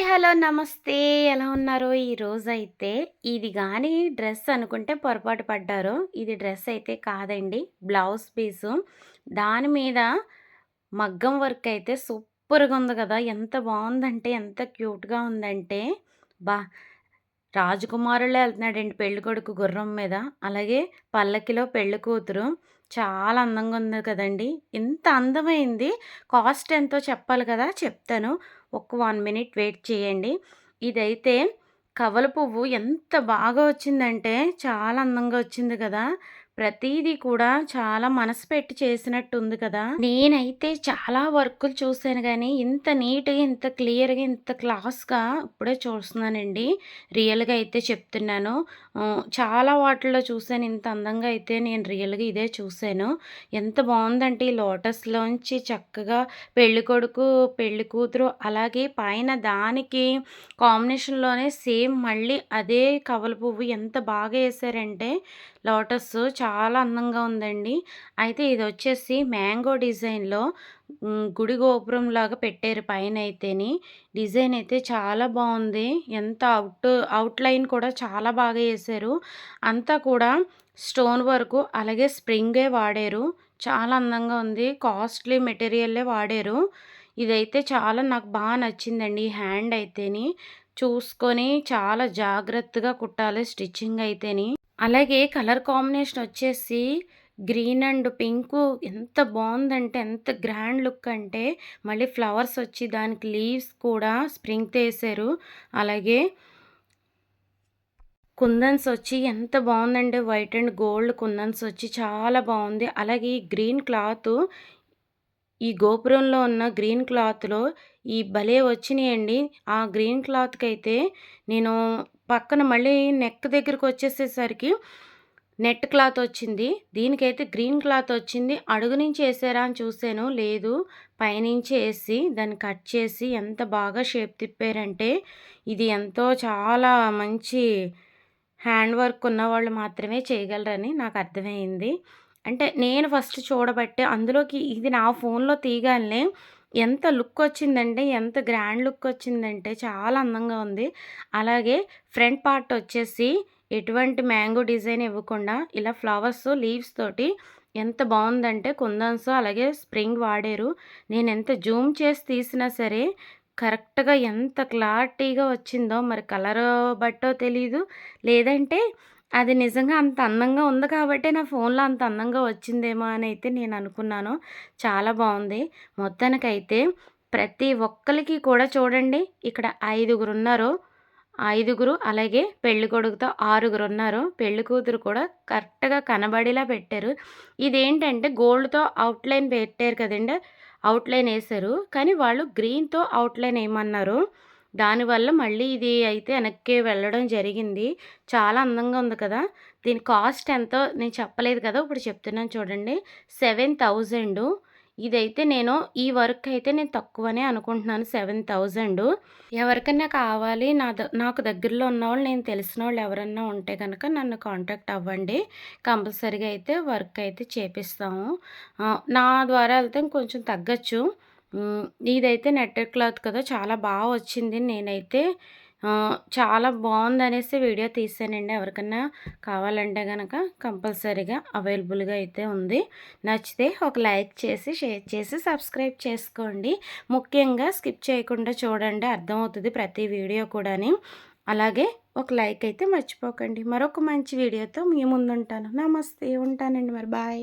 Hi hello నమస్తే. ఎలా ఉన్నారు? ఈరోజు అయితే ఇది కానీ డ్రెస్ అనుకుంటే పొరపాటు పడ్డారు. ఇది డ్రెస్ అయితే కాదండి. Blouse piece. దాని మీద మగ్గం వర్క్ అయితే సూపర్గా ఉంది కదా. ఎంత బాగుందంటే ఎంత క్యూట్గా ఉందంటే బా రాజకుమారులే వెళ్తున్నాడండి పెళ్ళి కొడుకు గుర్రం మీద. అలాగే పల్లకిలో పెళ్ళి కూతురు. చాలా అందంగా ఉంది కదండి. ఇంత అందమైంది. కాస్ట్ ఎంతో చెప్పాలి కదా చెప్తాను. ఒక వన్ మినిట్ వెయిట్ చేయండి. ఇదైతే కవల పువ్వు ఎంత బాగా వచ్చిందంటే చాలా అందంగా వచ్చింది కదా. ప్రతిదీ కూడా చాలా మనసు పెట్టి చేసినట్టు ఉంది కదా. నేనైతే చాలా వర్కులు చూశాను కానీ ఇంత నీట్గా ఇంత క్లియర్గా ఇంత క్లాస్గా ఇప్పుడే చూస్తున్నానండి. రియల్గా అయితే చెప్తున్నాను. చాలా వాటిల్లో చూశాను. ఇంత అందంగా అయితే నేను రియల్గా ఇదే చూశాను. ఎంత బాగుందంటే ఈ లోటస్లోంచి చక్కగా పెళ్ళి కొడుకు పెళ్ళి కూతురు అలాగే పైన దానికి కాంబినేషన్లోనే సేమ్ మళ్ళీ అదే కవల పువ్వు ఎంత బాగా వేసారంటే లోటస్ చాలా చాలా అందంగా ఉందండి. అయితే ఇది వచ్చేసి మ్యాంగో డిజైన్లో గుడి గోపురం లాగా పెట్టారు పైన అయితేని డిజైన్ అయితే చాలా బాగుంది ఎంత అవుట్ అవుట్లైన్ కూడా చాలా బాగా వేశారు అంతా కూడా స్టోన్ వర్క్ అలాగే స్ప్రింగే వాడారు. చాలా అందంగా ఉంది. కాస్ట్లీ మెటీరియల్లే వాడారు. ఇదైతే చాలా నాకు బాగా నచ్చిందండి హ్యాండ్ అయితేని. చూసుకొని చాలా జాగ్రత్తగా కుట్టాలి స్టిచ్చింగ్ అయితేని. అలాగే కలర్ కాంబినేషన్ వచ్చేసి గ్రీన్ అండ్ పింక్ ఎంత బాగుందంటే ఎంత గ్రాండ్ లుక్ అంటే మళ్ళీ ఫ్లవర్స్ వచ్చి దానికి లీవ్స్ కూడా స్ప్రింగ్ వేసారు అలాగే కుందన్స్ వచ్చి ఎంత బాగుందంటే వైట్ అండ్ గోల్డ్ కుందన్స్ వచ్చి చాలా బాగుంది. అలాగే ఈ గ్రీన్ క్లాత్ ఈ గోపురంలో ఉన్న గ్రీన్ క్లాత్లో ఈ భలే వచ్చినాయండి. ఆ గ్రీన్ క్లాత్కి అయితే నేను పక్కన మళ్ళీ నెక్ దగ్గరికి వచ్చేసేసరికి నెట్ క్లాత్ వచ్చింది. దీనికైతే గ్రీన్ క్లాత్ వచ్చింది. అడుగు నుంచి వేసారా అని చూసాను లేదు. పైనుంచి వేసి దాన్ని కట్ చేసి ఎంత బాగా షేప్ తిప్పారంటే ఇది ఎంతో చాలా మంచి హ్యాండ్ వర్క్ ఉన్న వాళ్ళు మాత్రమే చేయగలరని నాకు అర్థమైంది. అంటే నేను ఫస్ట్ చూడబట్టే అందులోకి ఇది నా ఫోన్లో తీయగానే ఎంత లుక్ వచ్చిందంటే ఎంత గ్రాండ్ లుక్ వచ్చిందంటే చాలా అందంగా ఉంది. అలాగే ఫ్రంట్ పార్ట్ వచ్చేసి ఎటువంటి మ్యాంగో డిజైన్ ఇవ్వకుండా ఇలా ఫ్లవర్స్ లీవ్స్ తోటి ఎంత బాగుందంటే కుందన్స్ అలాగే స్ప్రింగ్ వాడారు. నేను ఎంత జూమ్ చేసి తీసినా సరే కరెక్ట్గా ఎంత క్లారిటీగా వచ్చిందో మరి కలర్ బట్టో తెలీదు. లేదంటే అది నిజంగా అంత అందంగా ఉంది కాబట్టి నా ఫోన్లో అంత అందంగా వచ్చిందేమో అని అయితే నేను అనుకున్నాను. చాలా బాగుంది. మొత్తానికైతే ప్రతి ఒక్కరికి కూడా చూడండి ఇక్కడ ఐదుగురు ఉన్నారు ఐదుగురు అలాగే పెళ్ళి కొడుకుతో ఆరుగురు ఉన్నారు పెళ్ళి కూతురు కూడా కరెక్ట్గా కనబడేలా పెట్టారు. ఇదేంటంటే గోల్డ్తో అవుట్లైన్ పెట్టారు కదండి అవుట్లైన్ వేశారు. కానీ వాళ్ళు గ్రీన్తో అవుట్లైన్ వేయమన్నారు. దానివల్ల మళ్ళీ ఇది అయితే వెనక్కి వెళ్ళడం జరిగింది. చాలా అందంగా ఉంది కదా! దీని కాస్ట్ ఎంతో నేను చెప్పలేదు కదా! ఇప్పుడు చెప్తున్నాను చూడండి. Seven thousand. ఇదైతే నేను ఈ వర్క్ అయితే నేను తక్కువనే అనుకుంటున్నాను. Seven thousand. ఎవరికైనా కావాలి నా నాకు దగ్గరలో ఉన్న వాళ్ళు నేను తెలిసిన వాళ్ళు ఎవరన్నా ఉంటే కనుక నన్ను కాంటాక్ట్ అవ్వండి. కంపల్సరీగా అయితే వర్క్ అయితే చేపిస్తాము. నా ద్వారా వెళ్తే కొంచెం తగ్గచ్చు. ఇదైతే నెట్టెడ్ క్లాత్ కదా చాలా బాగా వచ్చింది నేనైతే. చాలా బాగుందనేసి వీడియో తీసానండి ఎవరికన్నా కావాలంటే కనుక కంపల్సరీగా అవైలబుల్గా అయితే ఉంది. నచ్చితే ఒక లైక్ చేసి షేర్ చేసి సబ్స్క్రైబ్ చేసుకోండి. ముఖ్యంగా స్కిప్ చేయకుండా చూడండి అర్థమవుతుంది ప్రతి వీడియో కూడాని. అలాగే ఒక లైక్ అయితే మర్చిపోకండి. మరొక మంచి వీడియోతో మీ ముందుంటాను. నమస్తే ఉంటానండి మరి. బాయ్.